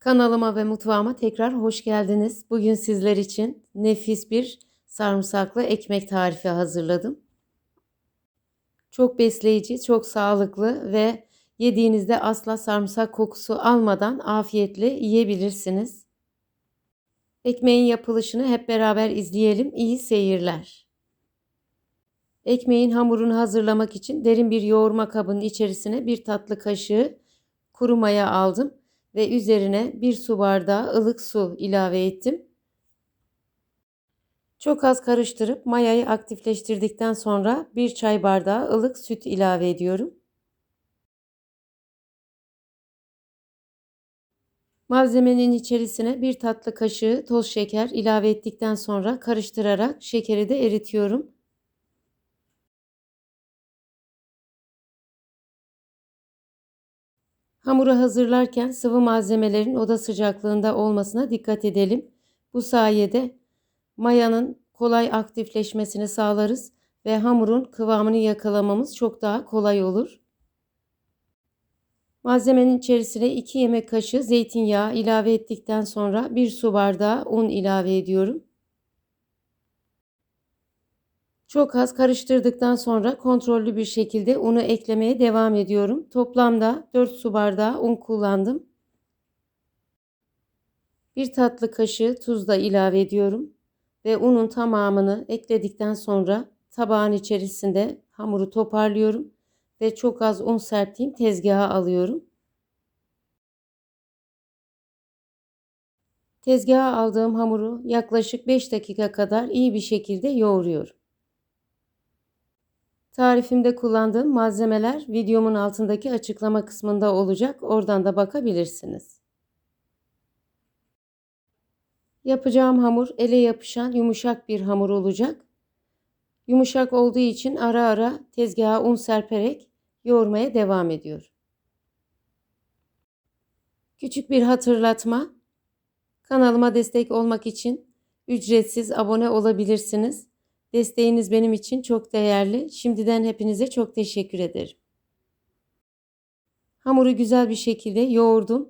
Kanalıma ve mutfağıma tekrar hoş geldiniz. Bugün sizler için nefis bir sarımsaklı ekmek tarifi hazırladım. Çok besleyici, çok sağlıklı ve yediğinizde asla sarımsak kokusu almadan afiyetle yiyebilirsiniz. Ekmeğin yapılışını hep beraber izleyelim. İyi seyirler. Ekmeğin hamurunu hazırlamak için derin bir yoğurma kabının içerisine bir tatlı kaşığı kuru maya aldım ve üzerine bir su bardağı ılık su ilave ettim. Çok az karıştırıp mayayı aktifleştirdikten sonra bir çay bardağı ılık süt ilave ediyorum. Malzemenin içerisine bir tatlı kaşığı toz şeker ilave ettikten sonra karıştırarak şekeri de eritiyorum. Hamuru hazırlarken sıvı malzemelerin oda sıcaklığında olmasına dikkat edelim. Bu sayede mayanın kolay aktifleşmesini sağlarız ve hamurun kıvamını yakalamamız çok daha kolay olur. Malzemenin içerisine 2 yemek kaşığı zeytinyağı ilave ettikten sonra 1 su bardağı un ilave ediyorum. Çok az karıştırdıktan sonra kontrollü bir şekilde unu eklemeye devam ediyorum. Toplamda 4 su bardağı un kullandım. Bir tatlı kaşığı tuz da ilave ediyorum ve unun tamamını ekledikten sonra tabağın içerisinde hamuru toparlıyorum ve çok az un serptiğim tezgaha alıyorum. Tezgaha aldığım hamuru yaklaşık 5 dakika kadar iyi bir şekilde yoğuruyorum. Tarifimde kullandığım malzemeler videomun altındaki açıklama kısmında olacak. Oradan da bakabilirsiniz. Yapacağım hamur ele yapışan yumuşak bir hamur olacak. Yumuşak olduğu için ara ara tezgaha un serperek yoğurmaya devam ediyor. Küçük bir hatırlatma. Kanalıma destek olmak için ücretsiz abone olabilirsiniz. Desteğiniz benim için çok değerli. Şimdiden hepinize çok teşekkür ederim. Hamuru güzel bir şekilde yoğurdum.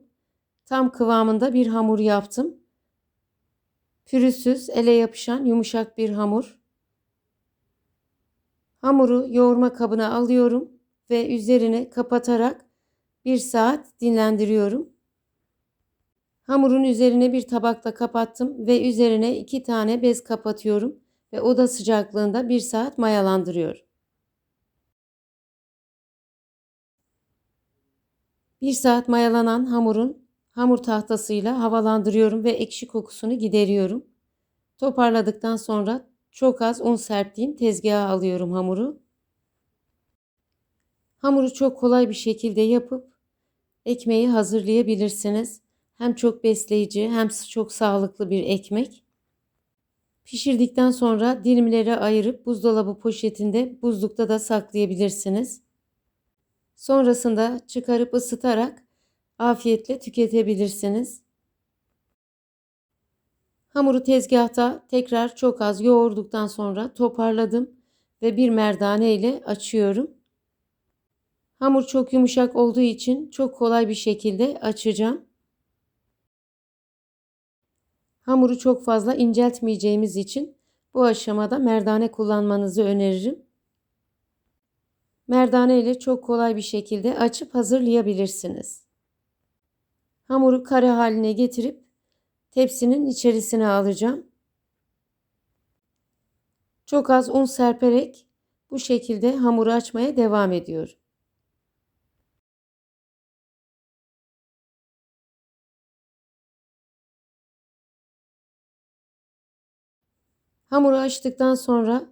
Tam kıvamında bir hamur yaptım. Pürüzsüz, ele yapışan yumuşak bir hamur. Hamuru yoğurma kabına alıyorum ve üzerine kapatarak bir saat dinlendiriyorum. Hamurun üzerine bir tabakla kapattım ve üzerine iki tane bez kapatıyorum ve oda sıcaklığında bir saat mayalandırıyor. Bir saat mayalanan hamurun hamur tahtasıyla havalandırıyorum ve ekşi kokusunu gideriyorum. Toparladıktan sonra çok az un serptiğim tezgaha alıyorum hamuru. Hamuru çok kolay bir şekilde yapıp ekmeği hazırlayabilirsiniz. Hem çok besleyici hem çok sağlıklı bir ekmek. Pişirdikten sonra dilimlere ayırıp buzdolabı poşetinde buzlukta da saklayabilirsiniz. Sonrasında çıkarıp ısıtarak afiyetle tüketebilirsiniz. Hamuru tezgahta tekrar çok az yoğurduktan sonra toparladım ve bir merdane ile açıyorum. Hamur çok yumuşak olduğu için çok kolay bir şekilde açacağım. Hamuru çok fazla inceltmeyeceğimiz için bu aşamada merdane kullanmanızı öneririm. Merdane ile çok kolay bir şekilde açıp hazırlayabilirsiniz. Hamuru kare haline getirip tepsinin içerisine alacağım. Çok az un serperek bu şekilde hamuru açmaya devam ediyorum. Hamuru açtıktan sonra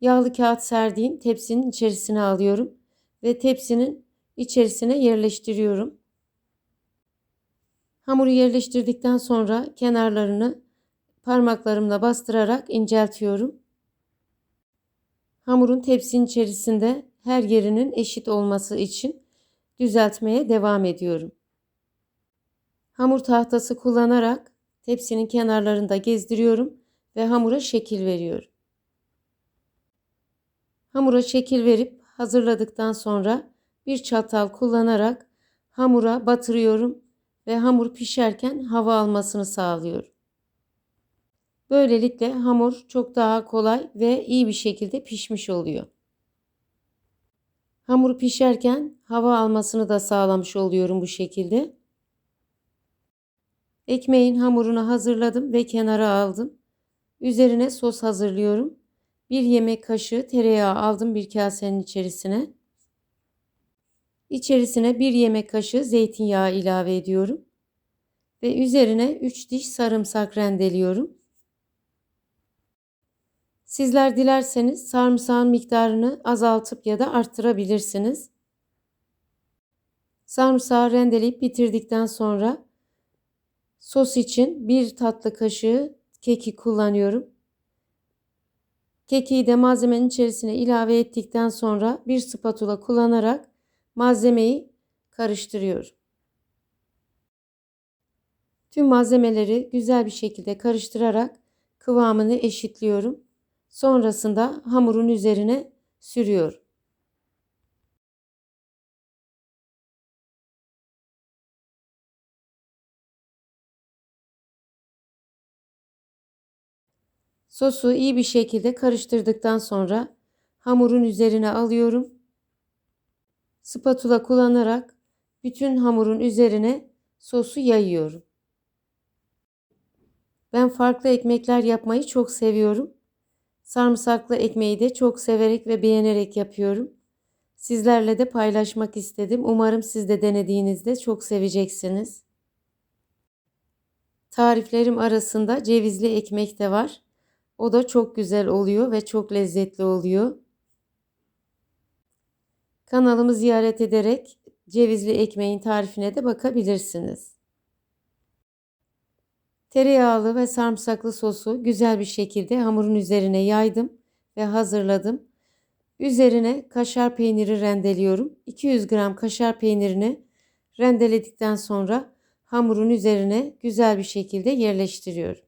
yağlı kağıt serdiğim tepsinin içerisine alıyorum ve tepsinin içerisine yerleştiriyorum. Hamuru yerleştirdikten sonra kenarlarını parmaklarımla bastırarak inceltiyorum. Hamurun tepsinin içerisinde her yerinin eşit olması için düzeltmeye devam ediyorum. Hamur tahtası kullanarak tepsinin kenarlarında gezdiriyorum ve hamura şekil veriyorum. Hamura şekil verip hazırladıktan sonra bir çatal kullanarak hamura batırıyorum ve hamur pişerken hava almasını sağlıyor. Böylelikle hamur çok daha kolay ve iyi bir şekilde pişmiş oluyor. Hamur pişerken hava almasını da sağlamış oluyorum bu şekilde. Ekmeğin hamurunu hazırladım ve kenara aldım. Üzerine sos hazırlıyorum. Bir yemek kaşığı tereyağı aldım bir kasenin içerisine. İçerisine bir yemek kaşığı zeytinyağı ilave ediyorum. Ve üzerine 3 diş sarımsak rendeliyorum. Sizler dilerseniz sarımsağın miktarını azaltıp ya da arttırabilirsiniz. Sarımsağı rendeleyip bitirdikten sonra sos için bir tatlı kaşığı keki kullanıyorum. Kekiği de malzemenin içerisine ilave ettikten sonra bir spatula kullanarak malzemeyi karıştırıyorum. Tüm malzemeleri güzel bir şekilde karıştırarak kıvamını eşitliyorum. Sonrasında hamurun üzerine sürüyorum. Sosu iyi bir şekilde karıştırdıktan sonra hamurun üzerine alıyorum. Spatula kullanarak bütün hamurun üzerine sosu yayıyorum. Ben farklı ekmekler yapmayı çok seviyorum. Sarımsaklı ekmeği de çok severek ve beğenerek yapıyorum. Sizlerle de paylaşmak istedim. Umarım siz de denediğinizde çok seveceksiniz. Tariflerim arasında cevizli ekmek de var. O da çok güzel oluyor ve çok lezzetli oluyor. Kanalımı ziyaret ederek cevizli ekmeğin tarifine de bakabilirsiniz. Tereyağlı ve sarımsaklı sosu güzel bir şekilde hamurun üzerine yaydım ve hazırladım. Üzerine kaşar peyniri rendeliyorum. 200 gram kaşar peynirini rendeledikten sonra hamurun üzerine güzel bir şekilde yerleştiriyorum.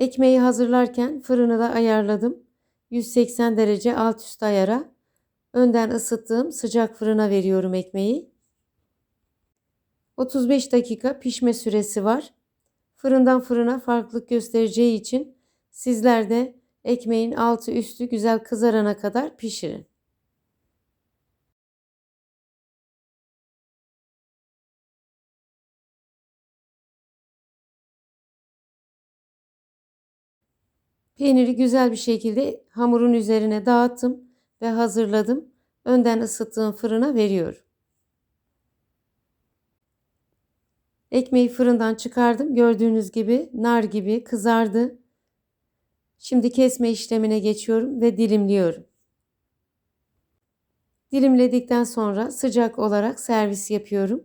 Ekmeği hazırlarken fırını da ayarladım. 180 derece alt üst ayara. Önden ısıttığım sıcak fırına veriyorum ekmeği. 35 dakika pişme süresi var. Fırından fırına farklılık göstereceği için sizler de ekmeğin altı üstü güzel kızarana kadar pişirin. Peyniri güzel bir şekilde hamurun üzerine dağıttım ve hazırladım. Önden ısıttığım fırına veriyorum. Ekmeği fırından çıkardım. Gördüğünüz gibi nar gibi kızardı. Şimdi kesme işlemine geçiyorum ve dilimliyorum. Dilimledikten sonra sıcak olarak servis yapıyorum.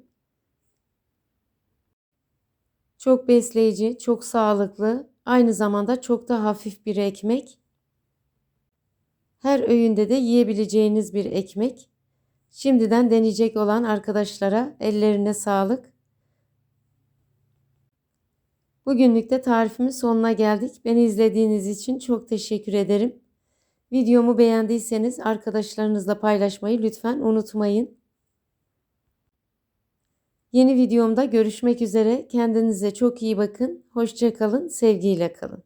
Çok besleyici, çok sağlıklı, aynı zamanda çok da hafif bir ekmek. Her öğünde de yiyebileceğiniz bir ekmek. Şimdiden deneyecek olan arkadaşlara ellerine sağlık. Bugünlük de tarifimin sonuna geldik. Beni izlediğiniz için çok teşekkür ederim. Videomu beğendiyseniz arkadaşlarınızla paylaşmayı lütfen unutmayın. Yeni videomda görüşmek üzere. Kendinize çok iyi bakın. Hoşçakalın. Sevgiyle kalın.